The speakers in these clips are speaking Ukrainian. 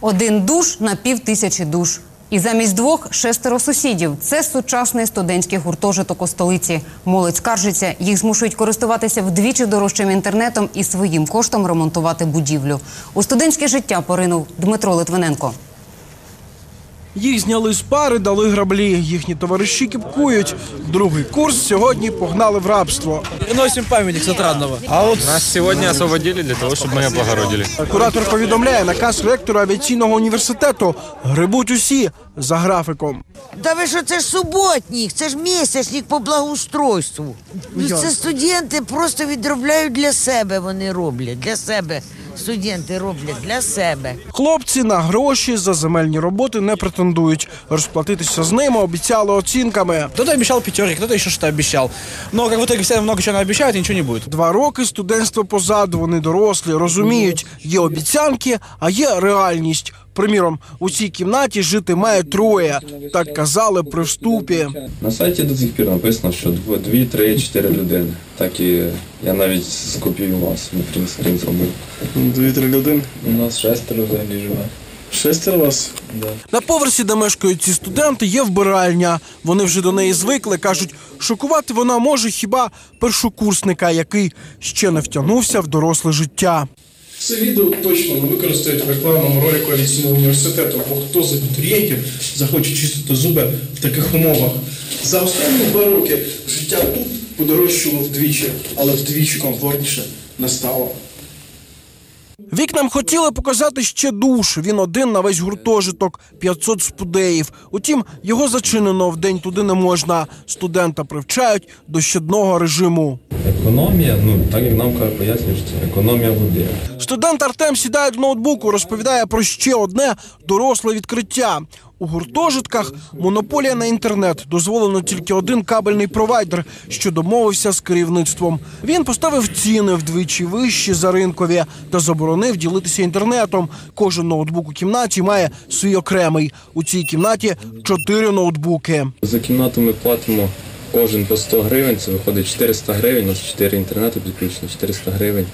Один душ на пів тисячі душ. І замість двох шестеро сусідів. Це сучасний студентський гуртожиток у столиці. Молодь скаржиться, їх змушують користуватися вдвічі дорожчим інтернетом і своїм коштом ремонтувати будівлю. У студентське життя поринув Дмитро Литвиненко. Їх зняли з пари, дали граблі. Їхні товариші кіпкують. Другий курс сьогодні погнали в рабство. Приносим памятник с. А вот Нас сегодня освободили для того, чтобы мы облагородили. Куратор повідомляє наказ ректора авіаційного університету. Грибуть усі за графіком. Та ви що, це ж суботник, це ж місячник по благоустройству. Ну, це студенти просто відробляють для себе, вони роблять, для себе. Студенти роблять для себе. Хлопці на гроші за земельні роботи не претендують. Розплатитися з ними обіцяли оцінками. Хто-то обіцяв пятерки, хто-то ще щось обіцяв. Ну, як как в итоге все много чего обещают, и нічого не буде. Два роки студентства позаду. Вони дорослі, розуміють, є обіцянки, а є реальність. Приміром, у цій кімнаті жити має троє. Так казали при вступі. На сайті до сих пір написано, що 2, 3, 4 людини. Так і я навіть скопіював собі принтскрін зробив. Дві-три людини. У нас шестеро взагалі живе. Шестеро вас. На поверсі, де мешкають ці студенти, є вбиральня. Вони вже до неї звикли. кажуть, шокувати вона може хіба першокурсника, який ще не втягнувся в доросле життя. Це відео точно використають в рекламному ролику авіаційного університету, бо хто з абітурієнтів захоче чистити зуби в таких умовах. За останні два роки життя тут подорожчало вдвічі, але вдвічі комфортніше не стало. Вікнам хотіли показати ще душ. Він один на весь гуртожиток, 500 спудеїв. Утім, його зачинено вдень туди не можна. Студента привчають до щодного режиму. Економія, ну так як нам пояснюють, що це економія води. Студент Артем сідає до ноутбуку, розповідає про ще одне доросле відкриття. У гуртожитках монополія на інтернет дозволено тільки один кабельний провайдер, що домовився з керівництвом. Він поставив ціни вдвічі вищі за ринкові та заборонив ділитися інтернетом. Кожен ноутбук у кімнаті має свій окремий. У цій кімнаті чотири ноутбуки. За кімнату ми платимо кожен по 100 гривень, це виходить 400 гривень, у нас 4 інтернету підключено, 400 гривень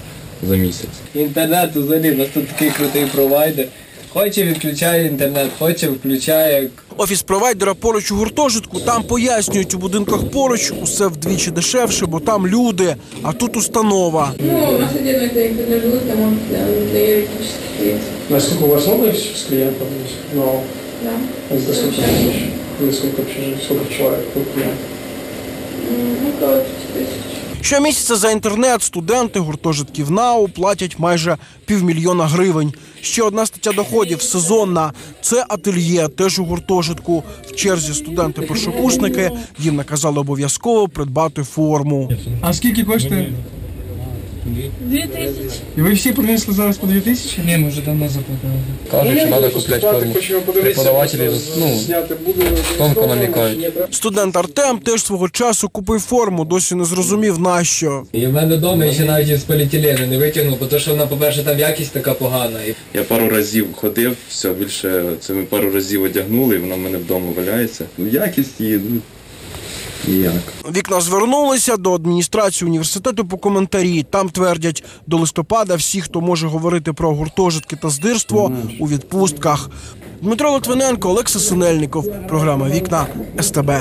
за місяць. Інтернет взагалі, у нас тут такий крутий провайдер. Хоче відключає інтернет, хоче включає. Офіс провайдера поруч у гуртожитку. Там пояснюють у будинках поруч усе вдвічі дешевше, бо там люди, а тут установа. Ну, у нас отдельно это не живут, там для. Наскільки у вас много с клиентов? Ну, Да. Или сколько общежитий? Около пяти тысяч. Щомісяця за інтернет студенти гуртожитків НАУ платять майже півмільйона гривень. Ще одна стаття доходів сезонна. Це ательє, теж у гуртожитку. В черзі студенти-першокурсники їм наказали обов'язково придбати форму. А скільки коштує? Две тысячи. І ви всі принесли зараз по дві тисячі? Ні, ми вже давно заплатили. Кажуть, що треба купляти форму. Преподавателі ну, тонко намікають. Студент Артем теж свого часу купив форму, досі не зрозумів на що. І в мене вдома ще навіть із поліетилену не витягнув, бо то, що вона, по-перше, там якість така погана. Я пару разів ходив, все, більше це ми пару разів одягнули, і вона в мене вдома валяється. Ну, якість її, ніяк. Вікна звернулися до адміністрації університету по коментарі. Там твердять, до листопада всі, хто може говорити про гуртожитки та здирство, у відпустках. Дмитро Литвиненко, Олекса Синельников. Програма Вікна СТБ.